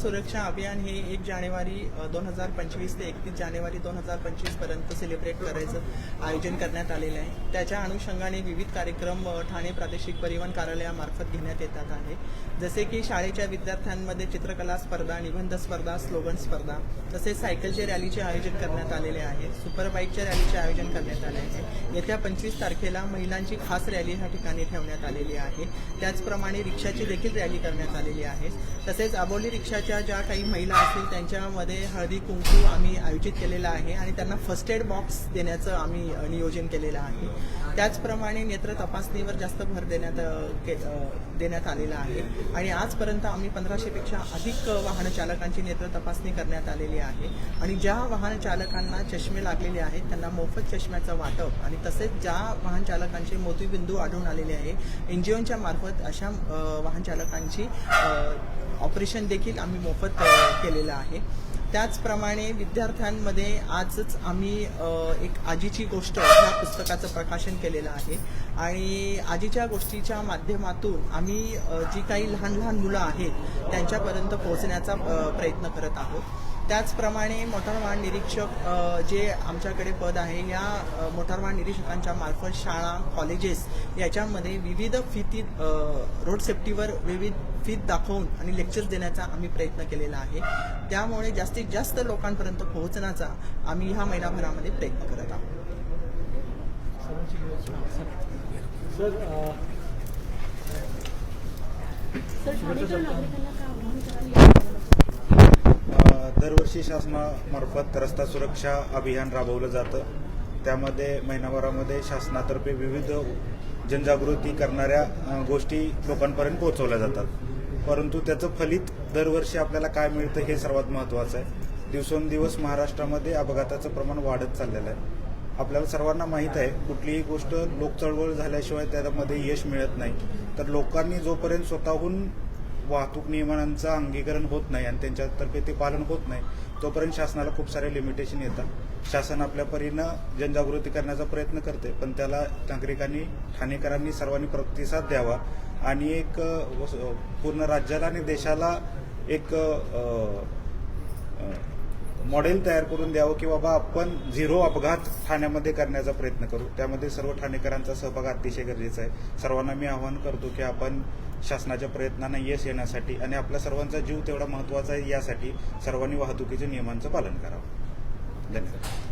सुरक्षा अभियान हे एक जानेवारी दोन हजार पंचवीस ते एकतीस जानेवारी दोन हजार पंचवीसपर्यंत सेलिब्रेट करायचं आयोजन करण्यात आलेलं आहे. त्याच्या अनुषंगाने विविध कार्यक्रम ठाणे प्रादेशिक परिवहन कार्यालयामार्फत घेण्यात येतात आहे. जसे की शाळेच्या विद्यार्थ्यांमध्ये चित्रकला स्पर्धा निबंध स्पर्धा स्लोगन स्पर्धा तसेच सायकलचे रॅलीचे आयोजन करण्यात आलेले आहे. सुपर बाईकच्या रॅलीचे आयोजन करण्यात आले आहे. येत्या पंचवीस तारखेला महिलांची खास रॅली ह्या ठिकाणी ठेवण्यात आलेली आहे. त्याचप्रमाणे रिक्षाची देखील रॅली करण्यात आलेली आहे. तसेच आबोली आमच्या ज्या काही महिला असतील त्यांच्यामध्ये हळदी कुंकू आम्ही आयोजित केलेला आहे आणि त्यांना फर्स्ट एड बॉक्स देण्याचं आम्ही नियोजन केलेलं आहे. त्याचप्रमाणे नेत्र तपासणीवर जास्त भर देण्यात के- देण्यात आलेला आहे. आणि आजपर्यंत आम्ही पंधराशेपेक्षा अधिक वाहन चालकांची नेत्र तपासणी करण्यात आलेली आहे. आणि ज्या वाहन चालकांना चष्मे लागलेले आहेत त्यांना मोफत चष्म्याचं वाटप आणि तसेच ज्या वाहन चालकांचे मोतीबिंदू आढळून आलेले आहे एन जी ओच्या मार्फत अशा वाहन चालकांची ऑपरेशन देखील आम्ही मोफत केलेलं आहे. त्याचप्रमाणे विद्यार्थ्यांमध्ये आजच आम्ही एक आजीची गोष्ट ह्या पुस्तकाचं प्रकाशन केलेलं आहे. आणि आजीच्या गोष्टीच्या माध्यमातून आम्ही जी काही लहान लहान मुलं आहेत त्यांच्यापर्यंत पोहोचण्याचा प्रयत्न करत आहोत. त्याचप्रमाणे मोटार वाहन निरीक्षक जे आमच्याकडे पद आहे या मोटार वाहन निरीक्षकांच्या मार्फत शाळा कॉलेजेस याच्यामध्ये विविध फिती रोड सेफ्टीवर विविध फीत दाखवून आणि लेक्चर्स देण्याचा आम्ही प्रयत्न केलेला आहे. त्यामुळे जास्तीत जास्त लोकांपर्यंत पोहोचण्याचा आम्ही ह्या महिनाभरामध्ये प्रयत्न करत आहोत. सर अ, सर ठाणेकर नागरिकांना का आव्हान करावी अ, दरवर्षी शासनामार्फत रस्ता सुरक्षा अभियान राबवलं जातं. त्यामध्ये महिनाभरामध्ये शासनातर्फे विविध जनजागृती करणाऱ्या गोष्टी लोकांपर्यंत पोहोचवल्या जातात. परंतु त्याचं फलित दरवर्षी आपल्याला काय मिळतं हे सर्वात महत्त्वाचं आहे. दिवसेंदिवस महाराष्ट्रामध्ये अपघाताचं प्रमाण वाढत चाललेलं आहे. आपल्याला सर्वांना माहीत आहे कुठलीही गोष्ट लोक चळवळ झाल्याशिवाय त्यामध्ये यश मिळत नाही. तर लोकांनी जोपर्यंत स्वतःहून वाहतूक नियमांचं अंगीकरण होत नाही आणि त्यांच्यातर्फे ते पालन होत नाही तोपर्यंत शासनाला खूप सारे लिमिटेशन येतात. शासन आपल्या परीनं जनजागृती करण्याचा प्रयत्न करते पण त्याला नागरिकांनी ठाणेकरांनी सर्वांनी प्रतिसाद द्यावा आणि एक पूर्ण राज्याला आणि देशाला एक मॉडेल तयार करून द्यावं की बाबा आपण झिरो अपघात ठाण्यामध्ये करण्याचा प्रयत्न करू. त्यामध्ये सर्व ठाणेकरांचा सहभाग अतिशय गरजेचा आहे. सर्वांना मी आवाहन करतो की आपण शासनाच्या प्रयत्नांना यश येण्यासाठी आणि आपला सर्वांचा जीव तेवढा महत्त्वाचा आहे यासाठी सर्वांनी वाहतुकीच्या नियमांचं पालन करावं. धन्यवाद.